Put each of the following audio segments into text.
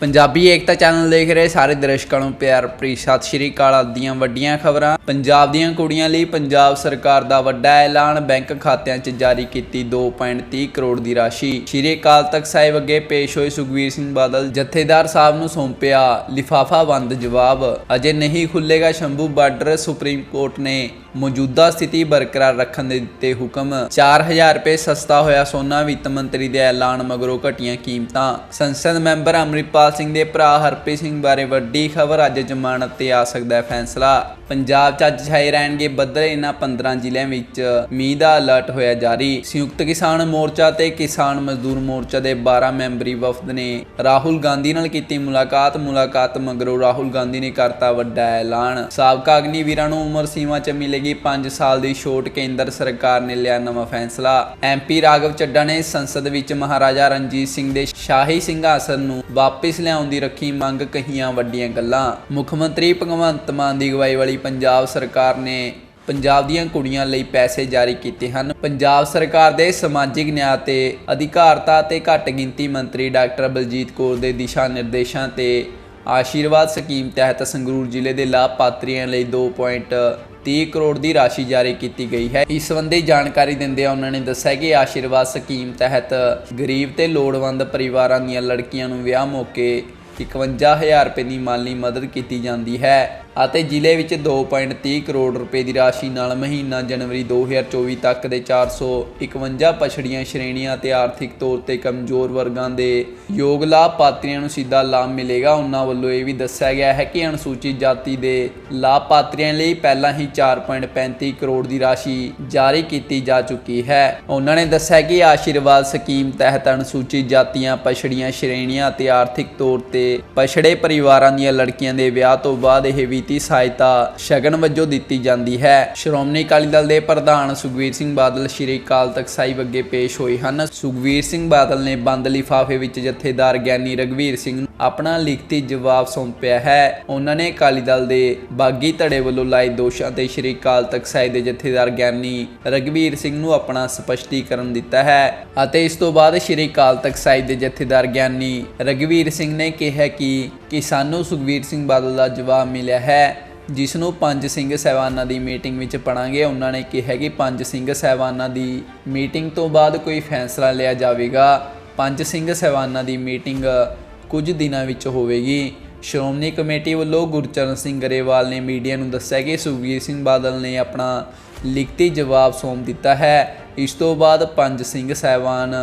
ਪੰਜਾਬੀ ਏਕਤਾ channel ਦੇਖ ਰਹੇ ਸਾਰੇ ਦਰਸ਼ਕਾਂ ਨੂੰ ਪਿਆਰ ਭਰੀ ਸਤਿ ਸ਼੍ਰੀ ਅਕਾਲ ਦੀਆਂ ਵੱਡੀਆਂ ਖਬਰਾਂ। ਪੰਜਾਬ ਦੀਆਂ ਕੁੜੀਆਂ ਲਈ ਪੰਜਾਬ ਸਰਕਾਰ ਦਾ ਵੱਡਾ ਐਲਾਨ, ਬੈਂਕ ਖਾਤਿਆਂ 'ਚ ਜਾਰੀ ਕੀਤੀ 2.30 ਕਰੋੜ ਦੀ ਰਾਸ਼ੀ। ਸ਼੍ਰੀ ਅਕਾਲ ਤਖਤ ਸਾਹਿਬ ਅੱਗੇ ਪੇਸ਼ ਹੋਏ ਸੁਖਵੀਰ ਸਿੰਘ ਬਾਦਲ ਜਥੇਦਾਰ ਸਾਹਿਬ ਨੂੰ ਸੌਂਪਿਆ ਲਿਫਾਫਾ ਬੰਦ ਜਵਾਬ। ਅਜੇ ਨਹੀਂ ਖੁੱਲੇਗਾ ਸ਼ੰਭੂ ਬਾਰਡਰ, ਸੁਪਰੀਮ ਕੋਰਟ ਨੇ ਮੌਜੂਦਾ ਸਥਿਤੀ ਬਰਕਰਾਰ ਰੱਖਣ ਦੇ ਦਿੱਤੇ ਹੁਕਮ। 4000 ਰੁਪਏ ਸਸਤਾ ਹੋਇਆ ਸੋਨਾ ਵਿੱਤ ਮੰਤਰੀ ਦੇ ਐਲਾਨ ਮਗਰੋਂ ਘਟੀਆਂ ਕੀਮਤਾਂ। ਸੰਸਦ ਮੈਂਬਰ ਅਮਰਿਤਪਾਲ ਸਿੰਘ ਦੇ ਭਰਾ ਹਰਪ੍ਰੀਤ ਸਿੰਘ ਬਾਰੇ ਵੱਡੀ ਖਬਰ ਅੱਜ ਜ਼ਮਾਨਤ ਤੇ ਆ ਸਕਦਾ ਹੈ ਫੈਸਲਾ। ਪੰਜਾਬ 'ਚ ਅੱਜ ਛਾਏ ਰਹਿਣਗੇ ਬੱਦਲ ਇਹਨਾਂ 15 ਜ਼ਿਲ੍ਹਿਆਂ ਵਿੱਚ। ਮੀਂਹ ਦਾ ਅਲਰਟ ਹੋਇਆ ਜਾਰੀ। ਸੰਯੁਕਤ ਕਿਸਾਨ ਮੋਰਚਾ ਤੇ ਕਿਸਾਨ ਮਜ਼ਦੂਰ ਮੋਰਚਾ ਦੇ 12 ਮੈਂਬਰੀ ਵਫਦ ਨੇ ਰਾਹੁਲ ਗਾਂਧੀ ਨਾਲ ਕੀਤੀ ਮੁਲਾਕਾਤ। ਮੁਲਾਕਾਤ ਮਗਰੋਂ ਰਾਹੁਲ ਗਾਂਧੀ ਨੇ ਕਰਤਾ ਵੱਡਾ ਐਲਾਨ। ਸਾਬਕਾ ਅਗਨੀਵੀਰਾਂ ਨੂੰ ਉਮਰ ਸੀਮਾ 'ਚ ਮਿਲੇਗੀ। 5 ਸਾਲ ਦੀ ਛੋਟ ਕੇਂਦਰ ਸਰਕਾਰ ਨੇ ਲਿਆ ਨਵਾਂ ਫੈਸਲਾ। ਐਮਪੀ ਰਾਘਵ ਚੱਡਾ ਨੇ ਸੰਸਦ ਵਿੱਚ ਮਹਾਰਾਜਾ ਰਣਜੀਤ ਸਿੰਘ ਦੇ ਸ਼ਾਹੀ ਸਿੰਘਾਸਨ ਨੂੰ ਵਾਪਿਸ ਲਿਆਉਣ ਦੀ ਰੱਖੀ ਮੰਗ ਕਹੀਆਂ ਵੱਡੀਆਂ ਗੱਲਾਂ। ਮੁੱਖ ਮੰਤਰੀ ਭਗਵੰਤ ਮਾਨ ਦੀ ਅਗਵਾਈ ਵਾਲੀ ਪੰਜਾਬ ਸਰਕਾਰ ਨੇ ਪੰਜਾਬ ਦੀਆਂ ਕੁੜੀਆਂ ਲਈ ਪੈਸੇ ਜਾਰੀ ਕੀਤੇ ਹਨ। ਪੰਜਾਬ ਸਰਕਾਰ ਦੇ ਸਮਾਜਿਕ ਨਿਆਂ ਤੇ ਅਧਿਕਾਰਤਾ ਤੇ ਘੱਟ ਗਿਣਤੀ ਮੰਤਰੀ ਡਾਕਟਰ ਬਲਜੀਤ ਕੌਰ ਦੇ ਦਿਸ਼ਾ ਨਿਰਦੇਸ਼ਾਂ ਤੇ ਆਸ਼ੀਰਵਾਦ ਸਕੀਮ ਤਹਿਤ ਸੰਗਰੂਰ ਜ਼ਿਲ੍ਹੇ ਦੇ ਲਾਭਪਾਤਰੀਆਂ ਲਈ 2.30 ਕਰੋੜ ਦੀ ਰਾਸ਼ੀ ਜਾਰੀ ਕੀਤੀ ਗਈ ਹੈ। ਇਸ ਸੰਬੰਧੀ ਜਾਣਕਾਰੀ ਦਿੰਦਿਆਂ ਉਹਨਾਂ ਨੇ ਦੱਸਿਆ ਕਿ ਆਸ਼ੀਰਵਾਦ ਸਕੀਮ ਤਹਿਤ ਗਰੀਬ ਤੇ ਲੋੜਵੰਦ ਪਰਿਵਾਰਾਂ ਦੀਆਂ ਲੜਕੀਆਂ ਨੂੰ ਵਿਆਹ ਮੌਕੇ 51000 ਰੁਪਏ ਦੀ ਮਾਲੀ ਮਦਦ ਕੀਤੀ ਜਾਂਦੀ ਹੈ। ਅਤੇ ਜ਼ਿਲ੍ਹੇ ਵਿੱਚ 2.30 ਕਰੋੜ ਰੁਪਏ ਦੀ ਰਾਸ਼ੀ ਨਾਲ ਮਹੀਨਾ ਜਨਵਰੀ 2024 ਤੱਕ ਦੇ 451 ਪਛੜੀਆਂ ਸ਼੍ਰੇਣੀਆਂ ਅਤੇ ਆਰਥਿਕ ਤੌਰ ਤੇ ਕਮਜ਼ੋਰ ਵਰਗਾਂ ਦੇ ਯੋਗ ਲਾਭਪਾਤਰੀਆਂ ਨੂੰ ਸਿੱਧਾ ਲਾਭ ਮਿਲੇਗਾ। ਉਹਨਾਂ ਵੱਲੋਂ ਇਹ ਵੀ ਦੱਸਿਆ ਗਿਆ ਹੈ ਕਿ ਅਨੁਸੂਚਿਤ ਜਾਤੀ ਦੇ ਲਾਭਪਾਤਰੀਆਂ ਲਈ ਪਹਿਲਾਂ ਹੀ 4.35 ਕਰੋੜ ਦੀ ਰਾਸ਼ੀ ਜਾਰੀ ਕੀਤੀ ਜਾ ਚੁੱਕੀ ਹੈ। ਉਹਨਾਂ ਨੇ ਦੱਸਿਆ ਕਿ ਆਸ਼ੀਰਵਾਦ ਸਕੀਮ ਤਹਿਤ ਅਨੁਸੂਚਿਤ ਜਾਤੀਆਂ, ਪਛੜੀਆਂ ਸ਼੍ਰੇਣੀਆਂ ਅਤੇ ਆਰਥਿਕ ਤੌਰ ਤੇ ਪਛੜੇ ਪਰਿਵਾਰਾਂ ਦੀਆਂ ਲੜਕੀਆਂ ਦੇ ਵਿਆਹ ਤੋਂ ਬਾਅਦ ਇਹ ਵੀ ਵਿੱਤੀ ਸਹਾਇਤਾ ਸ਼ਗਨ ਵਜੋਂ ਦਿੱਤੀ ਜਾਂਦੀ ਹੈ। ਸ਼੍ਰੋਮਣੀ ਅਕਾਲੀ ਦਲ ਦੇ ਪ੍ਰਧਾਨ ਸੁਖਵੀਰ ਸਿੰਘ ਬਾਦਲ ਸ਼੍ਰੀ ਅਕਾਲ ਤਖਤ ਸਾਹਿਬ ਅੱਗੇ ਪੇਸ਼ ਹੋਏ ਹਨ। ਸੁਖਵੀਰ ਸਿੰਘ ਬਾਦਲ ਨੇ ਬੰਦ ਲਿਫਾਫੇ ਵਿੱਚ ਜਥੇਦਾਰ ਗਿਆਨੀ ਰਗਵੀਰ ਸਿੰਘ ਆਪਣਾ ਲਿਖਤੀ ਜਵਾਬ ਸੌਂਪਿਆ ਹੈ। ਉਹਨਾਂ ਨੇ ਅਕਾਲੀ ਦਲ ਦੇ ਬਾਗੀ ਧੜੇ ਵੱਲੋਂ ਲਾਏ ਦੋਸ਼ਾਂ ਤੇ ਸ਼੍ਰੀ ਅਕਾਲ ਤਖਤ ਸਾਹਿਬ ਦੇ ਜਥੇਦਾਰ ਗਿਆਨੀ ਰਗਵੀਰ ਸਿੰਘ ਨੂੰ ਆਪਣਾ ਸਪਸ਼ਟੀਕਰਨ ਦਿੱਤਾ ਹੈ ਅਤੇ ਇਸ ਤੋਂ ਬਾਅਦ ਸ਼੍ਰੀ ਅਕਾਲ ਤਖਤ ਸਾਹਿਬ ਦੇ ਜਥੇਦਾਰ ਗਿਆਨੀ ਰਗਵੀਰ ਸਿੰਘ ਨੇ ਕਿਹਾ ਕਿ ਕਿ ਸਾਨੂੰ ਸੁਖਵੀਰ ਸਿੰਘ ਬਾਦਲ ਦਾ ਜਵਾਬ ਮਿਲਿਆ ਹੈ। ਜਿਸ ਨੂੰ ਪੰਜ ਸਿੰਘ ਸਹਿਬਾਨਾਂ ਦੀ ਮੀਟਿੰਗ ਵਿੱਚ ਪੜਾਂਗੇ। ਉਹਨਾਂ ਨੇ ਕਿਹਾ ਕਿ ਪੰਜ ਸਿੰਘ ਸਹਿਬਾਨਾਂ ਦੀ ਮੀਟਿੰਗ ਤੋਂ ਬਾਅਦ ਕੋਈ ਫੈਸਲਾ ਲਿਆ ਜਾਵੇਗਾ। ਪੰਜ ਸਿੰਘ ਸਹਿਬਾਨਾਂ ਦੀ ਮੀਟਿੰਗ ਕੁਝ ਦਿਨਾਂ ਵਿੱਚ ਹੋਵੇਗੀ। ਸ਼੍ਰੋਮਣੀ ਕਮੇਟੀ ਵੱਲੋਂ ਗੁਰਚਰਨ ਸਿੰਘ ਗਰੇਵਾਲ ਨੇ ਮੀਡੀਆ ਨੂੰ ਦੱਸਿਆ ਕਿ ਸੁਖਬੀਰ ਸਿੰਘ ਬਾਦਲ ਨੇ ਆਪਣਾ ਲਿਖਤੀ ਜਵਾਬ ਸੌਂਪ ਦਿੱਤਾ ਹੈ। ਇਸ ਤੋਂ ਬਾਅਦ ਪੰਜ ਸਿੰਘ ਸਹਿਬਾਨ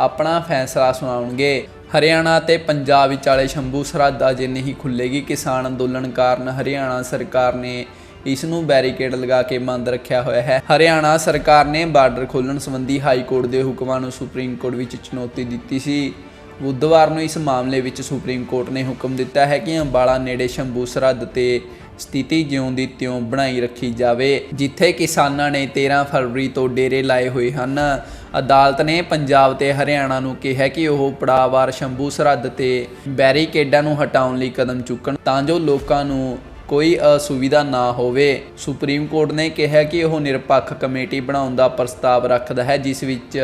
ਆਪਣਾ ਫੈਸਲਾ ਸੁਣਾਉਣਗੇ। ਹਰਿਆਣਾ ਤੇ ਪੰਜਾਬ ਵਿਚਾਲੇ ਸ਼ੰਭੂ ਸਰਹੱਦ ਅਜੇ ਨਹੀਂ ਖੁੱਲੇਗੀ ਕਿਸਾਨ ਅੰਦੋਲਨ ਕਾਰਨ ਹਰਿਆਣਾ ਸਰਕਾਰ ਨੇ ਇਸ ਨੂੰ ਬੈਰੀਕੇਡ ਲਗਾ ਕੇ ਬੰਦ ਰੱਖਿਆ ਹੋਇਆ ਹੈ। ਹਰਿਆਣਾ ਸਰਕਾਰ ਨੇ ਬਾਰਡਰ ਖੋਲ੍ਹਣ ਸੰਬੰਧੀ ਹਾਈ ਕੋਰਟ ਦੇ ਹੁਕਮਾਂ ਨੂੰ ਸੁਪਰੀਮ ਕੋਰਟ ਵਿੱਚ ਚੁਣੌਤੀ ਦਿੱਤੀ ਸੀ। ਬੁੱਧਵਾਰ ਨੂੰ ਇਸ ਮਾਮਲੇ ਵਿੱਚ ਸੁਪਰੀਮ ਕੋਰਟ ਨੇ ਹੁਕਮ ਦਿੱਤਾ ਹੈ ਕਿ ਅੰਬਾਲਾ ਨੇੜੇ ਸ਼ੰਭੂ ਸਰਹੱਦ ਤੇ ਸਥਿਤੀ ਜਿਉਂ ਦੀ ਤਿਉਂ ਬਣਾਈ ਰੱਖੀ ਜਾਵੇ, ਜਿੱਥੇ ਕਿਸਾਨਾਂ ਨੇ 13 ਫਰਵਰੀ ਤੋਂ ਡੇਰੇ ਲਾਏ ਹੋਏ ਹਨ। ਅਦਾਲਤ ਨੇ ਪੰਜਾਬ ਤੇ ਹਰਿਆਣਾ ਨੂੰ ਕਿਹਾ ਕਿ ਉਹ ਪੜਾਵਾਰ ਸ਼ੰਭੂ ਸਰਹੱਦ ਤੇ ਬੈਰੀਕੇਡਾਂ ਨੂੰ ਹਟਾਉਣ ਲਈ ਕਦਮ ਚੁੱਕਣ ਤਾਂ ਜੋ ਲੋਕਾਂ ਨੂੰ ਕੋਈ ਅਸੁਵਿਧਾ ਨਾ ਹੋਵੇ। ਸੁਪਰੀਮ ਕੋਰਟ ਨੇ ਕਿਹਾ ਕਿ ਉਹ ਨਿਰਪੱਖ ਕਮੇਟੀ ਬਣਾਉਣ ਦਾ ਪ੍ਰਸਤਾਵ ਰੱਖਦਾ ਹੈ, ਜਿਸ ਵਿੱਚ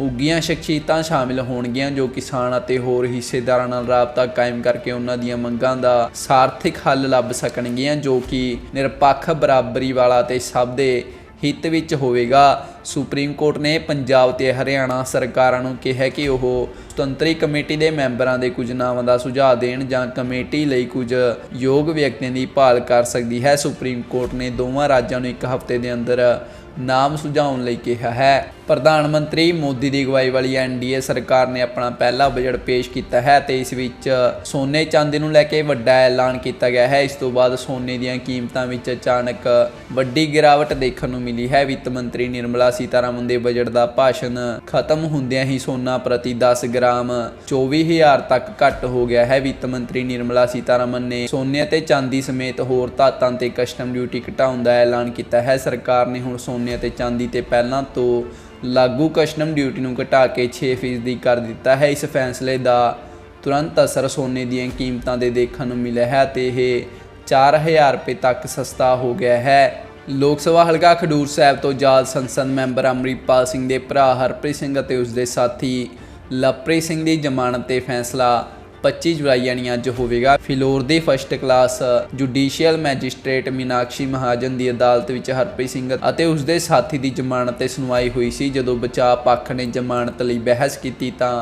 ਉੱਗੀਆਂ ਸ਼ਖਸੀਅਤਾਂ ਸ਼ਾਮਿਲ ਹੋਣਗੀਆਂ ਜੋ ਕਿਸਾਨ ਅਤੇ ਹੋਰ ਹਿੱਸੇਦਾਰਾਂ ਨਾਲ ਰਾਬਤਾ ਕਾਇਮ ਕਰਕੇ ਉਹਨਾਂ ਦੀਆਂ ਮੰਗਾਂ ਦਾ ਸਾਰਥਿਕ ਹੱਲ ਲੱਭ ਸਕਣਗੀਆਂ, ਜੋ ਕਿ ਨਿਰਪੱਖ, ਬਰਾਬਰੀ ਵਾਲਾ ਤੇ ਸਭ ਦੇ ਹਿੱਤ ਵਿੱਚ ਹੋਵੇਗਾ। ਸੁਪਰੀਮ ਕੋਰਟ ਨੇ ਪੰਜਾਬ ਤੇ ਹਰਿਆਣਾ ਸਰਕਾਰਾਂ ਨੂੰ ਕਿਹਾ ਕਿ ਉਹ ਸੁਤੰਤਰੀ ਕਮੇਟੀ ਦੇ ਮੈਂਬਰਾਂ ਦੇ ਕੁਝ ਨਾਵਾਂ ਦਾ ਸੁਝਾਅ ਦੇਣ ਜਾਂ ਕਮੇਟੀ ਲਈ ਕੁਝ ਯੋਗ ਵਿਅਕਤੀਆਂ ਦੀ ਭਾਲ ਕਰ ਸਕਦੀ ਹੈ। ਸੁਪਰੀਮ ਕੋਰਟ ਨੇ ਦੋਵਾਂ ਰਾਜਾਂ ਨੂੰ ਇੱਕ ਹਫ਼ਤੇ ਦੇ ਅੰਦਰ ਨਾਮ ਸੁਝਾਉਣ ਲਈ ਕਿਹਾ ਹੈ। ਪ੍ਰਧਾਨ ਮੰਤਰੀ ਮੋਦੀ ਦੀ ਅਗਵਾਈ ਵਾਲੀ ਐਨਡੀਏ ਸਰਕਾਰ ਨੇ ਆਪਣਾ ਪਹਿਲਾ ਬਜਟ ਪੇਸ਼ ਕੀਤਾ ਹੈ ਤੇ ਇਸ ਵਿੱਚ ਸੋਨੇ ਚਾਂਦੀ ਨੂੰ ਲੈ ਕੇ ਵੱਡਾ ਐਲਾਨ ਕੀਤਾ ਗਿਆ ਹੈ। ਇਸ ਤੋਂ ਬਾਅਦ ਸੋਨੇ ਦੀਆਂ ਕੀਮਤਾਂ ਵਿੱਚ ਅਚਾਨਕ ਵੱਡੀ ਗਿਰਾਵਟ ਦੇਖਣ ਨੂੰ ਮਿਲੀ ਹੈ। ਵਿੱਤ ਮੰਤਰੀ ਨਿਰਮਲਾ ਸੀਤਾਰਮਨ ਦੇ ਬਜਟ ਦਾ ਭਾਸ਼ਣ ਖਤਮ ਹੁੰਦਿਆਂ ਹੀ ਸੋਨਾ ਪ੍ਰਤੀ 10 ਗ੍ਰਾਮ 24000 ਤੱਕ ਘਟ ਹੋ ਗਿਆ ਹੈ। ਵਿੱਤ ਮੰਤਰੀ ਨਿਰਮਲਾ ਸੀਤਾਰਮਨ ਨੇ ਸੋਨੇ ਅਤੇ ਚਾਂਦੀ ਸਮੇਤ ਹੋਰ ਧਾਤਾਂ ਤੇ ਕਸਟਮ ਡਿਊਟੀ ਘਟਾਉਣ ਦਾ ਐਲਾਨ ਕੀਤਾ ਹੈ। ਸਰਕਾਰ ਨੇ ਹੁਣ ਸੋਨੇ ਅਤੇ ਚਾਂਦੀ ਤੇ ਪਹਿਲਾਂ ਤੋਂ ਲਾਗੂ ਕਸਟਮ ਡਿਊਟੀ ਨੂੰ ਘਟਾ ਕੇ 6% ਕਰ ਦਿੱਤਾ ਹੈ। ਇਸ ਫੈਸਲੇ ਦਾ ਤੁਰੰਤ ਅਸਰ ਸੋਨੇ ਦੀਆਂ ਕੀਮਤਾਂ ਦੇ ਦੇਖਣ ਨੂੰ ਮਿਲਿਆ ਹੈ ਤੇ ਇਹ 4000 ਰੁਪਏ ਤੱਕ ਸਸਤਾ ਹੋ ਗਿਆ ਹੈ। ਲੋਕ ਸਭਾ ਹਲਕਾ ਖਡੂਰ ਸਾਹਿਬ ਤੋਂ ਜਾਲ ਸੰਸਦ ਮੈਂਬਰ ਅਮਰੀਪਾਲ ਸਿੰਘ ਦੇ ਭਰਾ ਹਰਪ੍ਰੀਤ ਸਿੰਘ ਅਤੇ ਉਸ ਦੇ ਸਾਥੀ ਲਵਪ੍ਰੀਤ ਸਿੰਘ ਦੀ ਜ਼ਮਾਨਤ ਤੇ ਫੈਸਲਾ 25 ਜੁਲਾਈ ਯਾਨੀ ਅੱਜ ਹੋਵੇਗਾ ਫਿਲੌਰ ਦੇ first class judicial magistrate Meenakshi Mahajan ਦੀ ਅਦਾਲਤ ਵਿੱਚ ਹਰਪ੍ਰੀਤ ਸਿੰਘ ਅਤੇ ਉਸ ਦੇ ਸਾਥੀ ਦੀ ਜ਼ਮਾਨਤ ਤੇ ਸੁਣਵਾਈ ਹੋਈ ਸੀ। ਜਦੋਂ ਬਚਾਅ ਪੱਖ ਨੇ ਜ਼ਮਾਨਤ ਲਈ ਬਹਿਸ ਕੀਤੀ ਤਾਂ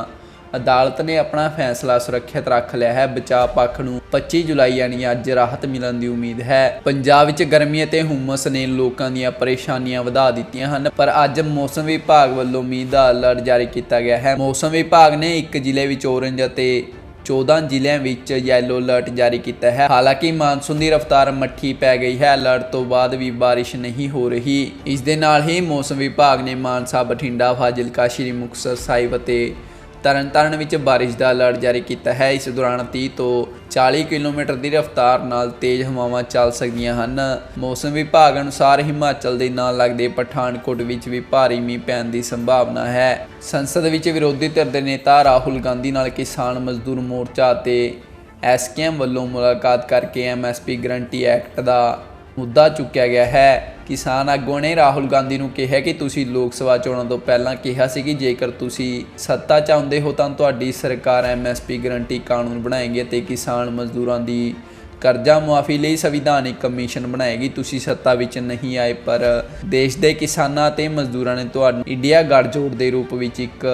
ਅਦਾਲਤ ਨੇ ਆਪਣਾ ਫੈਸਲਾ ਸੁਰੱਖਿਅਤ ਰੱਖ ਲਿਆ ਹੈ। ਬਚਾਅ ਪੱਖ ਨੂੰ 25 ਜੁਲਾਈ ਯਾਨੀ ਅੱਜ ਰਾਹਤ ਮਿਲਣ ਦੀ ਉਮੀਦ ਹੈ। ਪੰਜਾਬ ਵਿੱਚ ਗਰਮੀ ਅਤੇ ਹੁਮਸ ਨੇ ਲੋਕਾਂ ਦੀਆਂ ਪਰੇਸ਼ਾਨੀਆਂ ਵਧਾ ਦਿੱਤੀਆਂ ਹਨ, ਪਰ ਅੱਜ ਮੌਸਮ ਵਿਭਾਗ ਵੱਲੋਂ ਮੀਂਹ ਦਾ ਅਲਰਟ ਜਾਰੀ ਕੀਤਾ ਗਿਆ ਹੈ। ਮੌਸਮ ਵਿਭਾਗ ਨੇ ਇੱਕ ਜ਼ਿਲ੍ਹੇ ਵਿੱਚ ਔਰੰਜ ਅਤੇ 14 ਜ਼ਿਲ੍ਹਿਆਂ ਵਿੱਚ ਯੈਲੋ ਅਲਰਟ ਜਾਰੀ ਕੀਤਾ ਹੈ। ਹਾਲਾਂਕਿ ਮਾਨਸੂਨ ਦੀ ਰਫ਼ਤਾਰ ਮੱਠੀ ਪੈ ਗਈ ਹੈ। ਅਲਰਟ ਤੋਂ ਬਾਅਦ ਵੀ ਬਾਰਿਸ਼ ਨਹੀਂ ਹੋ ਰਹੀ। ਇਸ ਦੇ ਨਾਲ ਹੀ ਮੌਸਮ ਵਿਭਾਗ ਨੇ ਮਾਨਸਾ, ਬਠਿੰਡਾ, ਫਾਜ਼ਿਲਕਾ, ਸ਼੍ਰੀ ਮੁਕਤਸਰ ਸਾਹਿਬ ਅਤੇ ਤਰਨਤਾਰਨ ਵਿੱਚ ਬਾਰਿਸ਼ ਦਾ ਅਲਰਟ ਜਾਰੀ ਕੀਤਾ ਹੈ। ਇਸ ਦੌਰਾਨ 30 ਤੋਂ 40 ਕਿਲੋਮੀਟਰ ਦੀ ਰਫ਼ਤਾਰ ਨਾਲ ਤੇਜ਼ ਹਵਾਵਾਂ ਚੱਲ ਸਕਦੀਆਂ ਹਨ। ਮੌਸਮ ਵਿਭਾਗ ਅਨੁਸਾਰ ਹਿਮਾਚਲ ਦੇ ਨਾਲ ਲੱਗਦੇ ਪਠਾਨਕੋਟ ਵਿੱਚ ਵੀ ਭਾਰੀ ਮੀਂਹ ਪੈਣ ਦੀ ਸੰਭਾਵਨਾ ਹੈ। ਸੰਸਦ ਵਿੱਚ ਵਿਰੋਧੀ ਧਿਰ ਦੇ ਨੇਤਾ ਰਾਹੁਲ ਗਾਂਧੀ ਨਾਲ ਕਿਸਾਨ ਮਜ਼ਦੂਰ ਮੋਰਚਾ ਅਤੇ ਐਸਕੇਐਮ ਵੱਲੋਂ ਮੁਲਾਕਾਤ ਕਰਕੇ ਐਮਐਸਪੀ ਗਰੰਟੀ ਐਕਟ ਦਾ ਮੁੱਦਾ ਚੁੱਕਿਆ ਗਿਆ ਹੈ। ਕਿਸਾਨ ਆਗੂਆਂ ਨੇ ਰਾਹੁਲ ਗਾਂਧੀ ਨੂੰ ਕਿਹਾ ਕਿ ਤੁਸੀਂ ਲੋਕ ਸਭਾ ਚੋਣਾਂ ਤੋਂ ਪਹਿਲਾਂ ਕਿਹਾ ਸੀ ਕਿ ਜੇਕਰ ਤੁਸੀਂ ਸੱਤਾ ਚਾਹੁੰਦੇ ਹੋ ਤਾਂ ਤੁਹਾਡੀ ਸਰਕਾਰ ਐਮਐਸਪੀ ਗਰੰਟੀ ਕਾਨੂੰਨ ਬਣਾਏਗੀ ਅਤੇ ਕਿਸਾਨ ਮਜ਼ਦੂਰਾਂ ਦੀ ਕਰਜ਼ਾ ਮੁਆਫੀ ਲਈ ਸੰਵਿਧਾਨਿਕ ਕਮਿਸ਼ਨ ਬਣਾਏਗੀ। ਤੁਸੀਂ ਸੱਤਾ ਵਿੱਚ ਨਹੀਂ ਆਏ, ਪਰ ਦੇਸ਼ ਦੇ ਕਿਸਾਨਾਂ ਅਤੇ ਮਜ਼ਦੂਰਾਂ ਨੇ ਤੁਹਾਨੂੰ ਇੰਡੀਆ ਗੱਠਜੋੜ ਦੇ ਰੂਪ ਵਿੱਚ ਇੱਕ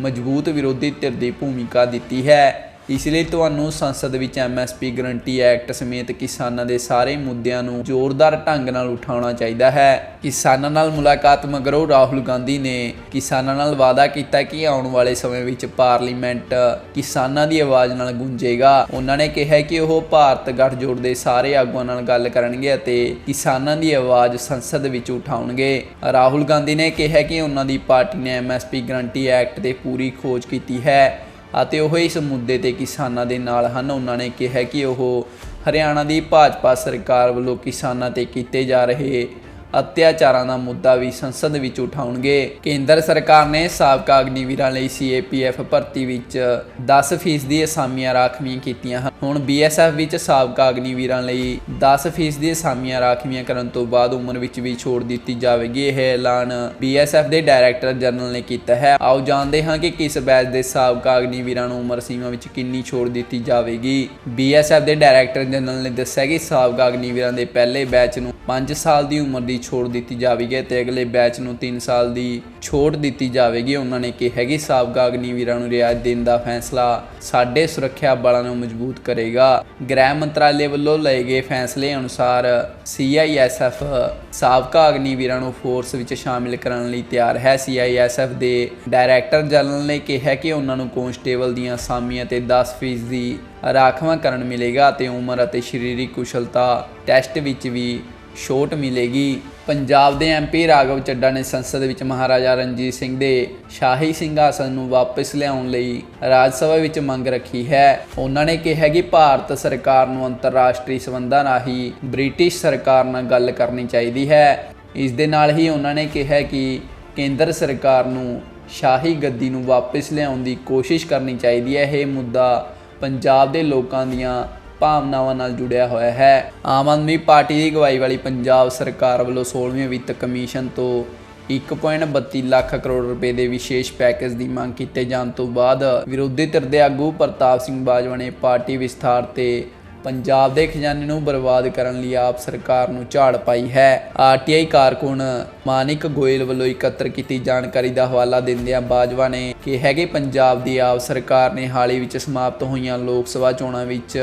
ਮਜ਼ਬੂਤ ਵਿਰੋਧੀ ਧਿਰ ਦੀ ਭੂਮਿਕਾ ਦਿੱਤੀ ਹੈ। ਇਸ ਲਈ ਤੁਹਾਨੂੰ ਸੰਸਦ ਵਿੱਚ ਐਮਐਸਪੀ ਗਰੰਟੀ ਐਕਟ ਸਮੇਤ ਕਿਸਾਨਾਂ ਦੇ ਸਾਰੇ ਮੁੱਦਿਆਂ ਨੂੰ ਜ਼ੋਰਦਾਰ ਢੰਗ ਨਾਲ ਉਠਾਉਣਾ ਚਾਹੀਦਾ ਹੈ। ਕਿਸਾਨਾਂ ਨਾਲ ਮੁਲਾਕਾਤ ਮਗਰੋਂ ਰਾਹੁਲ ਗਾਂਧੀ ਨੇ ਕਿਸਾਨਾਂ ਨਾਲ ਵਾਅਦਾ ਕੀਤਾ ਕਿ ਆਉਣ ਵਾਲੇ ਸਮੇਂ ਵਿੱਚ ਪਾਰਲੀਮੈਂਟ ਕਿਸਾਨਾਂ ਦੀ ਆਵਾਜ਼ ਨਾਲ ਗੂੰਜੇਗਾ। ਉਹਨਾਂ ਨੇ ਕਿਹਾ ਕਿ ਉਹ ਭਾਰਤ ਗੱਠਜੋੜ ਦੇ ਸਾਰੇ ਆਗੂਆਂ ਨਾਲ ਗੱਲ ਕਰਨਗੇ ਅਤੇ ਕਿਸਾਨਾਂ ਦੀ ਆਵਾਜ਼ ਸੰਸਦ ਵਿੱਚ ਉਠਾਉਣਗੇ। ਰਾਹੁਲ ਗਾਂਧੀ ਨੇ ਕਿਹਾ ਕਿ ਉਹਨਾਂ ਦੀ ਪਾਰਟੀ ਨੇ ਐਮਐਸਪੀ ਗਰੰਟੀ ਐਕਟ ਤੇ ਪੂਰੀ ਖੋਜ ਕੀਤੀ ਹੈ। ਅਤੇ ਉਹ ਇਸ ਮੁੱਦੇ ਤੇ ਕਿਸਾਨਾਂ ਦੇ ਨਾਲ ਹਨ। ਉਹਨਾਂ ਨੇ ਕਿਹਾ ਕਿ ਉਹ ਹਰਿਆਣਾ ਦੀ ਭਾਜਪਾ ਸਰਕਾਰ ਵੱਲੋਂ ਕਿਸਾਨਾਂ ਤੇ ਕੀਤੇ ਜਾ ਰਹੇ ਅਤਿਆਚਾਰਾਂ ਦਾ ਮੁੱਦਾ ਵੀ ਸੰਸਦ ਵਿੱਚ ਉਠਾਉਣਗੇ। ਕੇਂਦਰ ਸਰਕਾਰ ਨੇ ਸਾਬਕਾ ਅਗਨੀਵੀਰਾਂ ਲਈ ਸੀਏਪੀਐਫ ਭਰਤੀ ਵਿੱਚ 10% ਦੀ ਅਸਾਮੀਆਂ ਰਾਖਵੀਆਂ ਕੀਤੀਆਂ ਹਨ। ਹੁਣ ਬੀਐਸਐਫ ਵਿੱਚ ਸਾਬਕਾ ਅਗਨੀਵੀਰਾਂ ਲਈ 10% ਦੀ ਅਸਾਮੀਆਂ ਰਾਖਵੀਆਂ ਕਰਨ ਤੋਂ ਬਾਅਦ ਉਮਰ ਵਿੱਚ ਵੀ ਛੋੜ ਦਿੱਤੀ ਜਾਵੇਗੀ। ਇਹ ਐਲਾਨ ਬੀਐਸਐਫ ਦੇ ਡਾਇਰੈਕਟਰ ਜਨਰਲ ਨੇ ਕੀਤਾ ਹੈ। ਆਓ ਜਾਣਦੇ ਹਾਂ ਕਿ ਕਿਸ ਬੈਚ ਦੇ ਸਾਬਕਾ ਅਗਨੀਵੀਰਾਂ ਨੂੰ ਉਮਰ ਸੀਮਾ ਵਿੱਚ ਕਿੰਨੀ ਛੋੜ ਦਿੱਤੀ ਜਾਵੇਗੀ। ਬੀਐਸਐਫ ਦੇ ਡਾਇਰੈਕਟਰ ਜਨਰਲ ਨੇ ਦੱਸਿਆ ਕਿ ਸਾਬਕਾ ਅਗਨੀਵੀਰਾਂ ਦੇ ਪਹਿਲੇ ਬੈਚ ਨੂੰ 5 ਸਾਲ ਦੀ ਉਮਰ ਦੀ ਛੋੜ ਦਿੱਤੀ ਜਾਵੇਗੀ ਤੇ ਅਗਲੇ ਬੈਚ ਨੂੰ 3 ਸਾਲ ਦੀ ਛੋਟ ਦਿੱਤੀ ਜਾਵੇਗੀ। ਉਹਨਾਂ ਨੇ ਕਿਹਾ ਕਿ ਸਾਬਕਾ ਅਗਨੀਵੀਰਾਂ ਨੂੰ ਰਿਆਇਤ ਦੇਣ ਦਾ ਫੈਸਲਾ ਸਾਡੇ ਸੁਰੱਖਿਆ ਬਲਾਂ ਨੂੰ ਮਜ਼ਬੂਤ ਕਰੇਗਾ। ਗ੍ਰਹਿ ਮੰਤਰਾਲੇ ਵੱਲੋਂ ਲਏ ਗਏ ਫੈਸਲੇ ਅਨੁਸਾਰ ਸੀਆਈਐਸਐਫ ਸਾਬਕਾ ਅਗਨੀਵੀਰਾਂ ਨੂੰ ਫੋਰਸ ਵਿੱਚ ਸ਼ਾਮਿਲ ਕਰਨ ਲਈ ਤਿਆਰ ਹੈ। ਸੀਆਈਐਸਐਫ ਦੇ ਡਾਇਰੈਕਟਰ ਜਨਰਲ ਨੇ ਕਿਹਾ ਕਿ ਉਹਨਾਂ ਨੂੰ ਕਨਸਟੇਬਲ ਦੀਆਂ ਅਸਾਮੀਆਂ ਤੇ 10% ਦੀ ਰਾਖਵਾਂਕਰਨ ਮਿਲੇਗਾ ਤੇ ਉਮਰ ਅਤੇ ਸਰੀਰਕ ਕੁਸ਼ਲਤਾ ਟੈਸਟ ਵਿੱਚ ਵੀ ਛੋਟ ਮਿਲੇਗੀ। ਪੰਜਾਬ ਦੇ ਐਮਪੀ ਰਾਘਵ ਚੱਡਾ ਨੇ ਸੰਸਦ ਵਿੱਚ ਮਹਾਰਾਜਾ ਰਣਜੀਤ ਸਿੰਘ ਦੇ ਸ਼ਾਹੀ ਸਿੰਘਾਸਨ ਨੂੰ ਵਾਪਸ ਲਿਆਉਣ ਲਈ ਰਾਜ ਸਭਾ ਵਿੱਚ ਮੰਗ ਰੱਖੀ ਹੈ। ਉਹਨਾਂ ਨੇ ਕਿਹਾ ਕਿ ਭਾਰਤ ਸਰਕਾਰ ਨੂੰ ਅੰਤਰਰਾਸ਼ਟਰੀ ਸਬੰਧਾਂ ਰਾਹੀਂ ਬ੍ਰਿਟਿਸ਼ ਸਰਕਾਰ ਨਾਲ ਗੱਲ ਕਰਨੀ ਚਾਹੀਦੀ ਹੈ। ਇਸ ਦੇ ਨਾਲ ਹੀ ਉਹਨਾਂ ਨੇ ਕਿਹਾ ਕਿ ਕੇਂਦਰ ਸਰਕਾਰ ਨੂੰ ਸ਼ਾਹੀ ਗੱਦੀ ਨੂੰ ਵਾਪਸ ਲਿਆਉਣ ਦੀ ਕੋਸ਼ਿਸ਼ ਕਰਨੀ ਚਾਹੀਦੀ ਹੈ। ਇਹ ਮੁੱਦਾ ਪੰਜਾਬ ਦੇ ਲੋਕਾਂ ਦੀਆਂ ਭਾਵਨਾਵਾਂ ਨਾਲ ਜੁੜਿਆ ਹੋਇਆ ਹੈ। ਆਮ ਆਦਮੀ ਪਾਰਟੀ ਦੀ ਅਗਵਾਈ ਵਾਲੀ ਪੰਜਾਬ ਸਰਕਾਰ ਵੱਲੋਂ 16ਵੇਂ ਵਿੱਤ ਕਮਿਸ਼ਨ ਤੋਂ 1.32 ਲੱਖ ਕਰੋੜ ਰੁਪਏ ਦੇ ਵਿਸ਼ੇਸ਼ ਪੈਕੇਜ ਦੀ ਮੰਗ ਕੀਤੇ ਜਾਣ ਤੋਂ ਬਾਅਦ ਵਿਰੋਧੀ ਧਿਰ ਦੇ ਆਗੂ ਪ੍ਰਤਾਪ ਸਿੰਘ ਬਾਜਵਾ ਨੇ ਪਾਰਟੀ ਵਿਸਥਾਰ ਤੇ ਪੰਜਾਬ ਦੇ ਖਜ਼ਾਨੇ ਨੂੰ ਬਰਬਾਦ ਕਰਨ ਲਈ ਆਪ ਸਰਕਾਰ ਨੂੰ ਝਾੜ ਪਾਈ ਹੈ। ਆਰਟੀਆਈ ਕਾਰਕੁਨ ਮਾਨਿਕ ਗੋਇਲ ਵੱਲੋਂ ਇਕੱਤਰ ਕੀਤੀ ਜਾਣਕਾਰੀ ਦਾ ਹਵਾਲਾ ਦਿੰਦਿਆਂ ਬਾਜਵਾ ਨੇ ਕਿਹਾ ਕਿ ਪੰਜਾਬ ਦੀ ਆਪ ਸਰਕਾਰ ਨੇ ਹਾਲ ਹੀ ਵਿੱਚ ਸਮਾਪਤ ਹੋਈਆਂ ਲੋਕ ਸਭਾ ਚੋਣਾਂ ਵਿੱਚ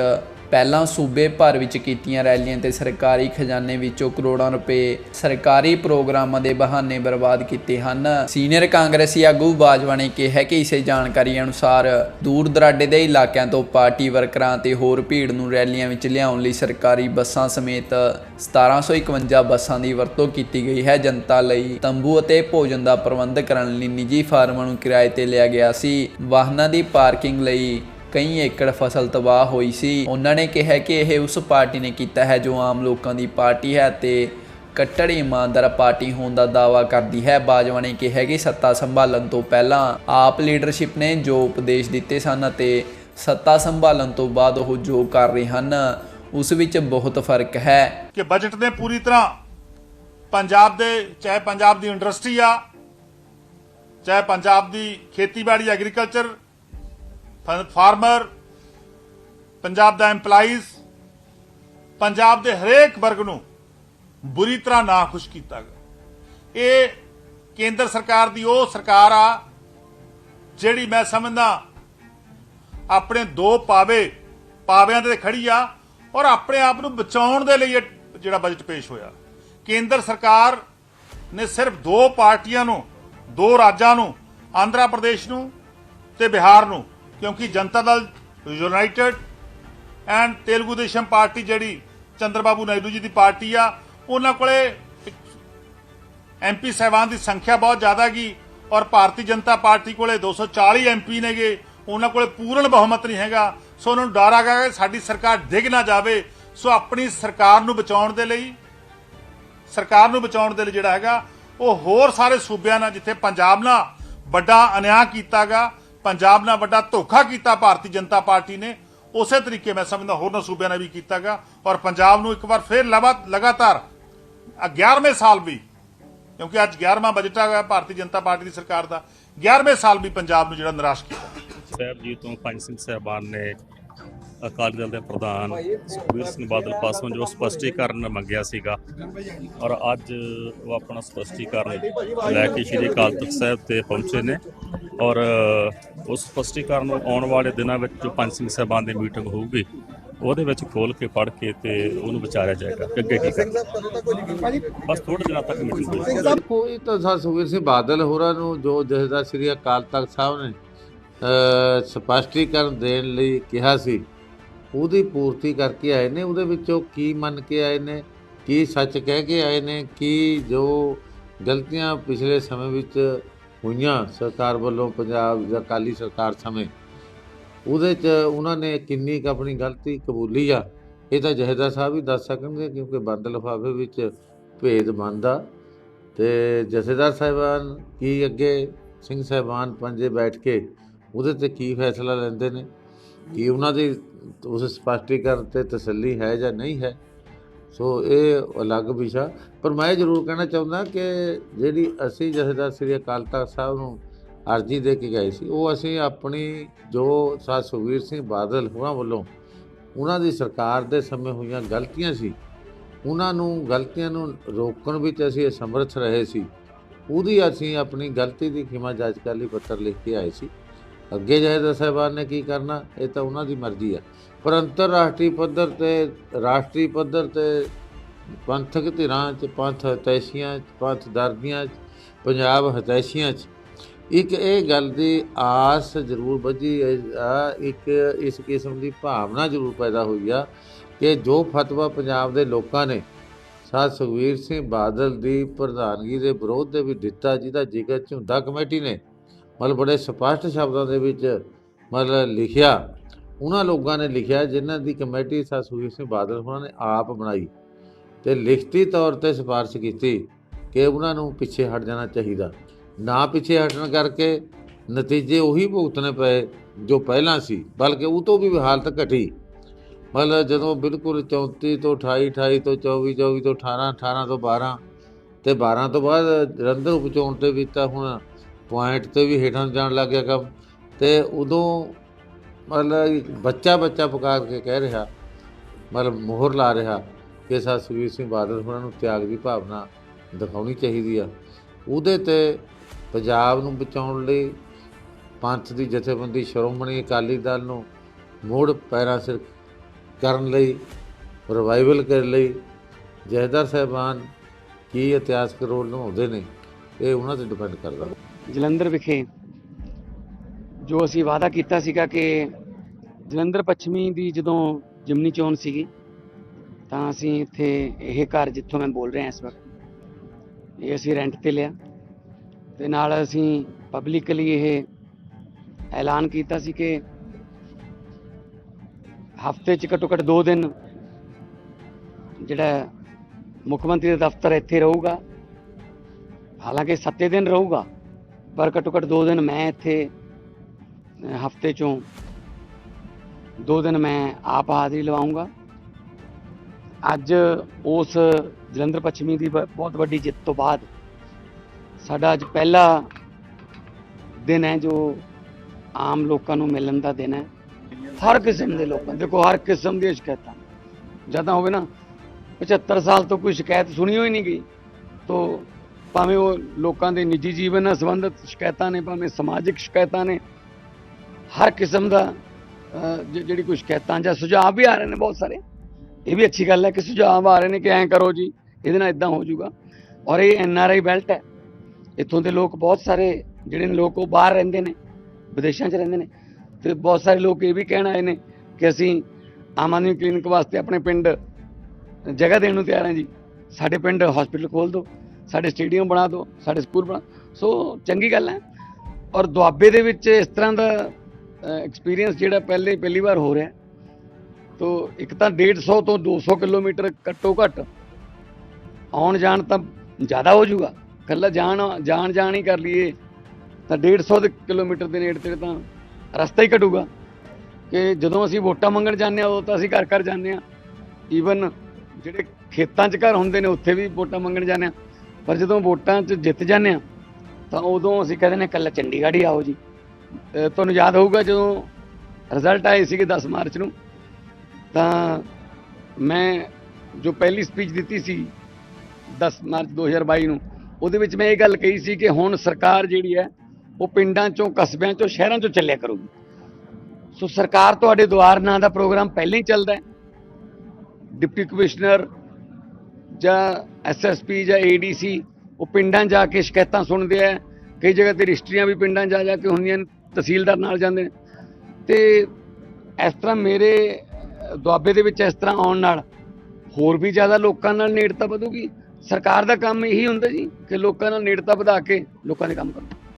ਪਹਿਲਾਂ ਸੂਬੇ ਭਰ ਵਿੱਚ ਕੀਤੀਆਂ ਰੈਲੀਆਂ ਤੇ ਸਰਕਾਰੀ ਖਜ਼ਾਨੇ ਵਿੱਚੋਂ ਕਰੋੜਾਂ ਰੁਪਏ ਸਰਕਾਰੀ ਪ੍ਰੋਗਰਾਮਾਂ ਦੇ ਬਹਾਨੇ ਬਰਬਾਦ ਕੀਤੇ ਹਨ। ਸੀਨੀਅਰ ਕਾਂਗਰਸੀ ਆਗੂ ਬਾਜਵਾ ਨੇ ਕਿਹਾ ਕਿ ਇਸੇ ਜਾਣਕਾਰੀ ਅਨੁਸਾਰ ਦੂਰ ਦਰਾਡੇ ਦੇ ਇਲਾਕਿਆਂ ਤੋਂ ਪਾਰਟੀ ਵਰਕਰਾਂ ਤੇ ਹੋਰ ਭੀੜ ਨੂੰ ਰੈਲੀਆਂ ਵਿੱਚ ਲਿਆਉਣ ਲਈ ਸਰਕਾਰੀ ਬੱਸਾਂ ਸਮੇਤ 1751 ਬੱਸਾਂ ਦੀ ਵਰਤੋਂ ਕੀਤੀ ਗਈ ਹੈ। ਜਨਤਾ ਲਈ ਤੰਬੂ ਅਤੇ ਭੋਜਨ ਦਾ ਪ੍ਰਬੰਧ ਕਰਨ ਲਈ ਨਿੱਜੀ ਫਾਰਮਾਂ ਨੂੰ ਕਿਰਾਏ ਤੇ ਲਿਆ ਗਿਆ ਸੀ। ਵਾਹਨਾਂ ਦੀ ਪਾਰਕਿੰਗ ਲਈ ਕਈ ਏਕੜ ਫਸਲ ਤਬਾਹ ਹੋਈ ਸੀ। ਉਹਨਾਂ ਨੇ ਕਿਹਾ ਕਿ ਇਹ ਉਸ ਪਾਰਟੀ ਨੇ ਕੀਤਾ ਹੈ ਜੋ ਆਮ ਲੋਕਾਂ ਦੀ ਪਾਰਟੀ ਹੈ ਤੇ ਕੱਟੜ ਇਮਾਨਦਾਰ ਪਾਰਟੀ ਹੋਣ ਦਾ ਦਾਅਵਾ ਕਰਦੀ ਹੈ। ਬਾਜਵਾ ਨੇ ਕਿਹਾ ਕਿ ਸੱਤਾ ਸੰਭਾਲਣ ਤੋਂ ਪਹਿਲਾਂ ਆਪ ਲੀਡਰਸ਼ਿਪ ਨੇ ਜੋ ਉਪਦੇਸ਼ ਦਿੱਤੇ ਸਨ ਅਤੇ ਸੱਤਾ ਸੰਭਾਲਣ ਤੋਂ ਬਾਅਦ ਉਹ ਜੋ ਕਰ ਰਹੇ ਹਨ, ਉਸ ਵਿੱਚ ਬਹੁਤ ਫ਼ਰਕ ਹੈ। ਕਿ ਬਜਟ ਨੇ ਪੂਰੀ ਤਰ੍ਹਾਂ ਪੰਜਾਬ ਦੇ, ਚਾਹੇ ਪੰਜਾਬ ਦੀ ਇੰਡਸਟਰੀ ਆ, ਚਾਹੇ ਪੰਜਾਬ ਦੀ ਖੇਤੀਬਾੜੀ ਐਗਰੀਕਲਚਰ ਫਾਰਮਰ, ਪੰਜਾਬ ਦਾ EMPLOYEES, ਪੰਜਾਬ ਦੇ ਹਰੇਕ ਵਰਗ ਨੂੰ ਬੁਰੀ ਤਰ੍ਹਾਂ ਨਾਖੁਸ਼ ਕੀਤਾ ਗਿਆ। ਇਹ ਕੇਂਦਰ ਸਰਕਾਰ ਦੀ ਉਹ ਸਰਕਾਰ ਆ, ਜਿਹੜੀ ਮੈਂ ਸਮਝਦਾ ਆਪਣੇ ਦੋ ਪਾਵੇ, ਪਾਵਿਆਂ ਤੇ ਖੜੀ ਆ ਔਰ ਆਪਣੇ ਆਪ ਨੂੰ ਬਚਾਉਣ ਦੇ ਲਈ ਇਹ ਜਿਹੜਾ ਬਜਟ ਪੇਸ਼ ਹੋਇਆ। ਕੇਂਦਰ ਸਰਕਾਰ ਨੇ ਸਿਰਫ ਦੋ ਪਾਰਟੀਆਂ ਨੂੰ, ਦੋ ਰਾਜਾਂ ਨੂੰ, ਆਂਧਰਾ ਪ੍ਰਦੇਸ਼ ਨੂੰ ਤੇ ਬਿਹਾਰ ਨੂੰ ਕਿਉਂਕਿ Janata Dal united and Telugu Desam party ਜਿਹੜੀ ਚੰਦਰਬਾਬੂ ਨਾਇਡੂ ਜੀ ਦੀ ਪਾਰਟੀ ਆ, ਉਹਨਾਂ ਕੋਲੇ ਐਮਪੀ ਸਹਿਬਾਨ ਦੀ ਸੰਖਿਆ ਬਹੁਤ ਜ਼ਿਆਦਾ ਗਈ ਔਰ ਭਾਰਤੀ ਜਨਤਾ ਪਾਰਟੀ ਕੋਲੇ 240 ਐਮਪੀ ਨੇਗੇ, ਉਹਨਾਂ ਕੋਲੇ ਪੂਰਨ ਬਹੁਮਤ ਨਹੀਂ ਹੈਗਾ। ਸੋ ਉਹਨਾਂ ਨੂੰ ਡਰ ਆ ਗਿਆ ਕਿ ਸਾਡੀ ਸਰਕਾਰ ਡਿੱਗ ਨਾ ਜਾਵੇ। ਸੋ ਆਪਣੀ ਸਰਕਾਰ ਨੂੰ ਬਚਾਉਣ ਦੇ ਲਈ, ਸਰਕਾਰ ਨੂੰ ਬਚਾਉਣ ਦੇ ਲਈ ਜਿਹੜਾ ਹੈਗਾ, ਉਹ ਹੋਰ ਸਾਰੇ ਸੂਬਿਆਂ ਨਾਲ, ਜਿੱਥੇ ਪੰਜਾਬ ਨਾਲ ਵੱਡਾ ਅਨਿਆਂ ਕੀਤਾਗਾ ਪੰਜਾਬ ਨਾਲ ਵੱਡਾ ਧੋਖਾ ਕੀਤਾ ਭਾਰਤੀ ਜਨਤਾ ਪਾਰਟੀ ਨੇ। ਉਸੇ ਤਰੀਕੇ ਮੈਂ ਸਮਝਦਾ ਹੋਰਨਾਂ ਸੂਬਿਆਂ ਨਾਲ ਵੀ ਕੀਤਾਗਾ। ਔਰ ਪੰਜਾਬ ਨੂੰ ਇੱਕ ਵਾਰ ਫੇਰ ਲਵਾ- ਲਗਾਤਾਰ 11ਵੇਂ ਸਾਲ ਵੀ, ਕਿਉਂਕਿ ਅੱਜ 11ਵਾਂ ਬਜਟ ਆ ਗਿਆ ਭਾਰਤੀ ਜਨਤਾ ਪਾਰਟੀ ਦੀ ਸਰਕਾਰ ਦਾ 11ਵੇਂ ਸਾਲ ਵੀ ਪੰਜਾਬ ਨੂੰ ਜਿਹੜਾ ਨਿਰਾਸ਼ ਕੀਤਾ। ਸਾਹਿਬ ਜੀ ਤੋਂ ਪੰਜ ਸਿੰਘ ਸਾਹਿਬਾਨ ਨੇ ਅਕਾਲੀ ਦਲ ਦੇ ਪ੍ਰਧਾਨ ਸੁਖਬੀਰ ਸਿੰਘ ਬਾਦਲ ਪਾਸੋਂ ਜੋ ਸਪਸ਼ਟੀਕਰਨ ਮੰਗਿਆ ਸੀਗਾ ਔਰ ਅੱਜ ਉਹ ਆਪਣਾ ਸਪਸ਼ਟੀਕਰਨ ਲੈ ਕੇ ਸ਼੍ਰੀ ਅਕਾਲ ਤਖਤ ਸਾਹਿਬ ਤੇ ਪਹੁੰਚੇ ਨੇ ਔਰ ਉਸ ਸਪਸ਼ਟੀਕਰਨ ਨੂੰ ਆਉਣ ਵਾਲੇ ਦਿਨਾਂ ਵਿੱਚ ਜੋ ਪੰਜ ਸਿੰਘ ਸਾਹਿਬਾਨ ਦੀ ਮੀਟਿੰਗ ਹੋਊਗੀ ਉਹਦੇ ਵਿੱਚ ਖੋਲ ਕੇ ਪੜ੍ਹ ਕੇ ਤੇ ਉਹਨੂੰ ਵਿਚਾਰਿਆ ਜਾਏਗਾ ਅੱਗੇ ਕੀ ਕਰਨਾ। ਬਸ ਥੋੜੇ ਦਿਨਾਂ ਤੱਕ ਮੀਟਿੰਗ ਹੋਊਗੀ ਕੋਈ ਤਾਂ ਸਰ ਸੁਖਬੀਰ ਸਿੰਘ ਬਾਦਲ ਹੋਰਾਂ ਨੂੰ ਜੋ ਜਥੇਦਾਰ ਸ੍ਰੀ ਅਕਾਲ ਤਖਤ ਸਾਹਿਬ ਨੇ ਅ, ਸਪਸ਼ਟੀਕਰਨ ਦੇਣ ਲਈ ਕਿਹਾ ਸੀ ਉਹਦੀ ਪੂਰਤੀ ਕਰਕੇ ਆਏ ਨੇ, ਉਹਦੇ ਵਿੱਚੋਂ ਕੀ ਮੰਨ ਕੇ ਆਏ ਨੇ, ਕੀ ਸੱਚ ਕਹਿ ਕੇ ਆਏ ਨੇ, ਕੀ ਜੋ ਗਲਤੀਆਂ ਪਿਛਲੇ ਸਮੇਂ ਵਿੱਚ ਹੋਈਆਂ ਸਰਕਾਰ ਵੱਲੋਂ ਪੰਜਾਬ ਜਾਂ ਅਕਾਲੀ ਸਰਕਾਰ ਸਮੇਂ, ਉਹਦੇ 'ਚ ਉਹਨਾਂ ਨੇ ਕਿੰਨੀ ਕੁ ਆਪਣੀ ਗਲਤੀ ਕਬੂਲੀ ਆ, ਇਹ ਤਾਂ ਜਹੇਦਾਰ ਸਾਹਿਬ ਹੀ ਦੱਸ ਸਕਣਗੇ ਕਿਉਂਕਿ ਬੰਦ ਲਿਫਾਫੇ ਵਿੱਚ ਭੇਦ ਬੰਦਾ ਤੇ ਜਥੇਦਾਰ ਸਾਹਿਬਾਨ ਕੀ ਅੱਗੇ, ਸਿੰਘ ਸਾਹਿਬਾਨ ਪੰਜੇ ਬੈਠ ਕੇ ਉਹਦੇ ਤੇ ਕੀ ਫੈਸਲਾ ਲੈਂਦੇ ਨੇ? ਕਿ ਉਹਨਾਂ ਦੀ ਉਸ ਸਪਸ਼ਟੀਕਰਨ ਤੇ ਤਸੱਲੀ ਹੈ ਜਾਂ ਨਹੀਂ ਹੈ। ਸੋ ਇਹ ਅਲੱਗ ਵਿਸ਼ਾ। ਪਰ ਮੈਂ ਜ਼ਰੂਰ ਕਹਿਣਾ ਚਾਹੁੰਦਾ ਕਿ ਜਿਹੜੀ ਅਸੀਂ ਜਥੇਦਾਰ ਸ੍ਰੀ ਅਕਾਲ ਤਖਤ ਸਾਹਿਬ ਨੂੰ ਅਰਜੀ ਦੇ ਕੇ ਗਏ ਸੀ, ਉਹ ਅਸੀਂ ਆਪਣੀ ਜੋ ਸਾ ਸੁਖਬੀਰ ਸਿੰਘ ਬਾਦਲ ਹੋਰਾਂ ਵੱਲੋਂ ਉਹਨਾਂ ਦੀ ਸਰਕਾਰ ਦੇ ਸਮੇਂ ਹੋਈਆਂ ਗਲਤੀਆਂ ਸੀ, ਉਹਨਾਂ ਨੂੰ ਗਲਤੀਆਂ ਨੂੰ ਰੋਕਣ ਵਿੱਚ ਅਸੀਂ ਅਸਮਰਥ ਰਹੇ ਸੀ, ਉਹਦੀ ਅਸੀਂ ਆਪਣੀ ਗਲਤੀ ਦੀ ਖਿਮਾ ਜਾਚਕਾਂ ਲਈ ਪੱਤਰ ਲਿਖ ਕੇ ਆਏ ਸੀ। ਅੱਗੇ ਜਹੇਦਾਰ ਸਾਹਿਬਾਨ ਨੇ ਕੀ ਕਰਨਾ? ਇਹ ਤਾਂ ਉਹਨਾਂ ਦੀ ਮਰਜ਼ੀ ਆ। ਪਰ ਅੰਤਰਰਾਸ਼ਟਰੀ ਪੱਧਰ ਤੇ, ਰਾਸ਼ਟਰੀ ਪੱਧਰ ਤੇ ਪੰਥਕ ਧਿਰਾਂ 'ਚ, ਪੰਥ ਹਤੈਸ਼ੀਆਂ 'ਚ, ਪੰਥ ਦਰਦੀਆਂ 'ਚ, ਪੰਜਾਬ ਹਤੈਸ਼ੀਆਂ 'ਚ, ਇੱਕ ਇਹ ਗੱਲ ਦੀ ਆਸ ਜ਼ਰੂਰ ਵਧੀ। ਆ ਇੱਕ ਇਸ ਕਿਸਮ ਦੀ ਭਾਵਨਾ ਜ਼ਰੂਰ ਪੈਦਾ ਹੋਈ ਆ ਕਿ ਜੋ ਫਤਵਾ ਪੰਜਾਬ ਦੇ ਲੋਕਾਂ ਨੇ ਸਾਧ ਸੁਖਵੀਰ ਸਿੰਘ ਬਾਦਲ ਦੀ ਪ੍ਰਧਾਨਗੀ ਦੇ ਵਿਰੋਧ ਦੇ ਵਿੱਚ ਦਿੱਤਾ, ਜਿਹਦਾ ਜ਼ਿਕਰ ਝੁੰਦਾ ਕਮੇਟੀ ਨੇ ਮਤਲਬ ਬੜੇ ਸਪਸ਼ਟ ਸ਼ਬਦਾਂ ਦੇ ਵਿੱਚ ਮਤਲਬ ਲਿਖਿਆ। ਉਹਨਾਂ ਲੋਕਾਂ ਨੇ ਲਿਖਿਆ ਜਿਨ੍ਹਾਂ ਦੀ ਕਮੇਟੀ ਸਾਧ ਸੁਖਵੀਰ ਸਿੰਘ ਬਾਦਲ ਉਹਨਾਂ ਨੇ ਆਪ ਬਣਾਈ ਤੇ ਲਿਖਤੀ ਤੌਰ ਤੇ ਸਿਫਾਰਿਸ਼ ਕੀਤੀ ਕਿ ਉਹਨਾਂ ਨੂੰ ਪਿੱਛੇ ਹਟ ਜਾਣਾ ਚਾਹੀਦਾ। ਨਾ ਪਿੱਛੇ ਹਟਣ ਕਰਕੇ ਨਤੀਜੇ ਉਹੀ ਭੁਗਤਣੇ ਪਏ ਜੋ ਪਹਿਲਾਂ ਸੀ, ਬਲਕਿ ਉਹ ਤੋਂ ਵੀ ਹਾਲਤ ਘਟੀ। ਮਤਲਬ ਜਦੋਂ ਬਿਲਕੁਲ 34 ਤੋਂ 28 28 ਤੋਂ 24 24 ਤੋਂ 18 18 ਤੋਂ 12 ਤੇ 12 ਤੋਂ ਬਾਅਦ ਜਲੰਧਰ ਉਪਚੋਣ ਤੇ ਵੀ ਤਾਂ ਹੁਣ ਪੁਆਇੰਟ ਤੇ ਵੀ ਹੇਠਾਂ ਨੂੰ ਜਾਣ ਲੱਗ ਗਿਆ ਕੰਮ। ਤੇ ਉਦੋਂ ਮਤਲਬ ਬੱਚਾ ਬੱਚਾ ਪੁਕਾਰ ਕੇ ਕਹਿ ਰਿਹਾ, ਮਤਲਬ ਮੋਹਰ ਲਾ ਰਿਹਾ ਕਿ ਸਾ ਸੁਖਬੀਰ ਸਿੰਘ ਬਾਦਲ ਉਹਨਾਂ ਨੂੰ ਤਿਆਗ ਦੀ ਭਾਵਨਾ ਦਿਖਾਉਣੀ ਚਾਹੀਦੀ ਆ। ਉਹਦੇ ਤੇ ਪੰਜਾਬ ਨੂੰ ਬਚਾਉਣ ਲਈ ਪੰਥ ਦੀ ਜਥੇਬੰਦੀ ਸ਼੍ਰੋਮਣੀ ਅਕਾਲੀ ਦਲ ਨੂੰ ਮੋੜ ਪੈਰਾਂ ਸਿਰ ਕਰਨ ਲਈ ਰਿਵਾਈਵਲ ਕਰਨ ਲਈ ਜਹੇਦਾਰ ਸਾਹਿਬਾਨ ਕੀ ਇਤਿਹਾਸਕ ਰੋਲ ਨਿਭਾਉਂਦੇ ਨੇ, ਇਹ ਉਹਨਾਂ ਤੇ ਡਿਪੈਂਡ ਕਰਦਾ। ਜਲੰਧਰ ਵਿਖੇ ਜੋ ਅਸੀਂ ਵਾਅਦਾ ਕੀਤਾ ਸੀਗਾ ਕਿ ਜਲੰਧਰ ਪੱਛਮੀ ਦੀ ਜਦੋਂ ਜਿਮਨੀ ਚੋਣ ਸੀਗੀ, ਤਾਂ ਅਸੀਂ ਇੱਥੇ ਇਹ ਘਰ ਜਿੱਥੋਂ ਮੈਂ ਬੋਲ ਰਿਹਾ ਇਸ ਵਕਤ, ਇਹ ਅਸੀਂ ਰੈਂਟ ਤੇ ਲਿਆ। ਤੇ ਨਾਲ ਅਸੀਂ ਪਬਲਿਕਲੀ ਇਹ ਐਲਾਨ ਕੀਤਾ ਸੀ ਕਿ ਹਫ਼ਤੇ 'ਚ ਘੱਟੋ ਘੱਟ 2 ਦਿਨ ਜਿਹੜਾ ਮੁੱਖ ਮੰਤਰੀ ਦਾ ਦਫ਼ਤਰ ਇੱਥੇ ਰਹੂਗਾ, ਹਾਲਾਂਕਿ 7 ਦਿਨ ਰਹੂਗਾ ਪਰ ਘੱਟੋ ਘੱਟ 2 ਦਿਨ ਮੈਂ ਇੱਥੇ ਹਫ਼ਤੇ ਚੋਂ 2 ਦਿਨ ਮੈਂ ਆਪ ਹਾਜ਼ਰੀ ਲਵਾਉਂਗਾ। ਅੱਜ ਉਸ ਜਲੰਧਰ ਪੱਛਮੀ ਦੀ ਬ- ਬਹੁਤ ਵੱਡੀ ਜਿੱਤ ਤੋਂ ਬਾਅਦ ਸਾਡਾ ਅੱਜ ਪਹਿਲਾ ਦਿਨ ਹੈ ਜੋ ਆਮ ਲੋਕਾਂ ਨੂੰ ਮਿਲਣ ਦਾ ਦਿਨ ਹੈ। ਹਰ ਕਿਸਮ ਦੇ ਲੋਕਾਂ, ਦੇਖੋ ਹਰ ਕਿਸਮ ਦੀਆਂ ਸ਼ਿਕਾਇਤਾਂ। ਜਦਾਂ ਹੋਵੇ ਨਾ 75 ਸਾਲ ਤੋਂ ਕੋਈ ਸ਼ਿਕਾਇਤ ਸੁਣੀ ਹੋਈ ਨਹੀਂ ਗਈ, ਤੋਂ ਭਾਵੇਂ ਉਹ ਲੋਕਾਂ ਦੇ ਨਿੱਜੀ ਜੀਵਨ ਨਾਲ ਸੰਬੰਧਿਤ ਸ਼ਿਕਾਇਤਾਂ ਨੇ, ਭਾਵੇਂ ਸਮਾਜਿਕ ਸ਼ਿਕਾਇਤਾਂ ਨੇ, ਹਰ ਕਿਸਮ ਦਾ ਜਿਹੜੀ ਕੋਈ ਸ਼ਿਕਾਇਤਾਂ ਜਾਂ ਸੁਝਾਅ ਵੀ ਆ ਰਹੇ ਨੇ ਬਹੁਤ ਸਾਰੇ। ਇਹ ਵੀ ਅੱਛੀ ਗੱਲ ਹੈ ਕਿ ਸੁਝਾਅ ਆ ਰਹੇ ਨੇ ਕਿ ਐਂ ਕਰੋ ਜੀ, ਇਹਦੇ ਨਾਲ ਇਦਾਂ ਹੋ ਜਾਊਗਾ। ਔਰ ਇਹ ਐਨ ਆਰ ਆਈ ਬੈਲਟ ਹੈ। ਇੱਥੋਂ ਦੇ ਲੋਕ ਬਹੁਤ ਸਾਰੇ ਜਿਹੜੇ ਨੇ, ਲੋਕ ਉਹ ਬਾਹਰ ਰਹਿੰਦੇ ਨੇ, ਵਿਦੇਸ਼ਾਂ 'ਚ ਰਹਿੰਦੇ ਨੇ। ਤੇ ਬਹੁਤ ਸਾਰੇ ਲੋਕ ਇਹ ਵੀ ਕਹਿਣ ਆਏ ਨੇ ਕਿ ਅਸੀਂ ਆਮ ਆਦਮੀ ਕਲੀਨਿਕ ਵਾਸਤੇ ਆਪਣੇ ਪਿੰਡ ਜਗ੍ਹਾ ਦੇਣ ਨੂੰ ਤਿਆਰ ਹਾਂ ਜੀ। ਸਾਡੇ ਪਿੰਡ ਹਸਪੀਟਲ ਖੋਲ ਦਿਓ। ਸਾਡੇ ਸਟੇਡੀਅਮ ਬਣਾ ਦਿਓ, ਸਾਡੇ ਸਕੂਲ ਬਣਾ ਸੋ ਚੰਗੀ ਗੱਲ ਹੈ। ਔਰ ਦੁਆਬੇ ਦੇ ਵਿੱਚ ਇਸ ਤਰ੍ਹਾਂ ਦਾ ਐਕਸਪੀਰੀਅੰਸ ਜਿਹੜਾ ਪਹਿਲੇ ਪਹਿਲੀ ਵਾਰ ਹੋ ਰਿਹਾ ਤੋ ਇੱਕ ਤਾਂ 150 ਤੋਂ 200 ਕਿਲੋਮੀਟਰ ਘੱਟੋ ਘੱਟ ਆਉਣ ਜਾਣ ਤਾਂ ਜ਼ਿਆਦਾ ਹੋ ਜਾਊਗਾ। ਕੱਲਾ ਜਾਣ ਜਾਣ ਜਾਣ ਹੀ ਕਰ ਲਈਏ, ਤਾਂ 150 ਦੇ ਕਿਲੋਮੀਟਰ ਦੇ ਨੇੜੇ ਤੇੜੇ ਤਾਂ ਰਸਤਾ ਹੀ ਘਟੂਗਾ। ਕਿ ਜਦੋਂ ਅਸੀਂ ਵੋਟਾਂ ਮੰਗਣ ਜਾਂਦੇ ਆ ਉਦੋਂ ਤਾਂ ਅਸੀਂ ਘਰ ਘਰ ਜਾਂਦੇ ਆ ਈਵਨ ਜਿਹੜੇ ਖੇਤਾਂ 'ਚ ਘਰ ਹੁੰਦੇ ਨੇ, ਉੱਥੇ ਵੀ ਵੋਟਾਂ ਮੰਗਣ ਜਾਂਦੇ ਆ ਪਰ ਜਦੋਂ ਵੋਟਾਂ 'ਚ ਜਿੱਤ ਜਾਂਦੇ ਆ ਤਾਂ ਉਦੋਂ ਅਸੀਂ ਕਹਿੰਦੇ ਨੇ ਕੱਲਾ ਚੰਡੀਗੜ੍ਹ ਹੀ ਆਓ ਜੀ। ਤੁਹਾਨੂੰ ਯਾਦ ਹੋਊਗਾ ਜਦੋਂ ਰਿਜ਼ਲਟ ਆਏ ਸੀਗੇ 10 ਮਾਰਚ ਨੂੰ, ਤਾਂ ਮੈਂ ਜੋ ਪਹਿਲੀ ਸਪੀਚ ਦਿੱਤੀ ਸੀ 10 ਮਾਰਚ 2022 ਨੂੰ, ਉਹਦੇ ਵਿੱਚ ਮੈਂ ਇਹ ਗੱਲ ਕਹੀ ਸੀ ਕਿ ਹੁਣ ਸਰਕਾਰ ਜਿਹੜੀ ਹੈ, ਉਹ ਪਿੰਡਾਂ ਚੋਂ, ਕਸਬਿਆਂ ਚੋਂ, ਸ਼ਹਿਰਾਂ ਚੋਂ ਚੱਲਿਆ ਕਰੂਗੀ। ਸੋ ਸਰਕਾਰ ਤੁਹਾਡੇ ਦੁਆਰ ਨਾਂ ਦਾ ਪ੍ਰੋਗਰਾਮ ਪਹਿਲਾਂ ਹੀ ਚੱਲਦਾ ਹੈ। ਡਿਪਟੀ ਕਮਿਸ਼ਨਰ ਜਾਂ ਐਸਐਸਪੀ ਜਾਂ ਏਡੀਸੀ ਉਹ ਪਿੰਡਾਂ ਜਾ ਕੇ ਸ਼ਿਕਾਇਤਾਂ ਸੁਣਦੇ ਆ। ਕਈ ਜਗ੍ਹਾ ਤੇ ਰਜਿਸਟਰੀਆਂ ਵੀ ਪਿੰਡਾਂ ਜਾ ਜਾ ਕੇ ਹੁੰਦੀਆਂ ਨੇ, ਤਹਿਸੀਲਦਾਰ ਨਾਲ ਜਾਂਦੇ ਨੇ। ਤੇ ਇਸ ਤਰ੍ਹਾਂ ਮੇਰੇ ਦੁਆਬੇ ਦੇ ਵਿੱਚ ਇਸ ਤਰ੍ਹਾਂ ਆਉਣ ਨਾਲ ਹੋਰ ਵੀ ਜ਼ਿਆਦਾ ਲੋਕਾਂ ਨਾਲ ਨੇੜਤਾ ਵਧੂਗੀ। ਸਰਕਾਰ ਦਾ ਕੰਮ ਇਹੀ ਹੁੰਦਾ ਜੀ ਕਿ ਲੋਕਾਂ ਨਾਲ ਨੇੜਤਾ ਵਧਾ ਕੇ ਲੋਕਾਂ ਦੇ ਕੰਮ ਕਰੋ।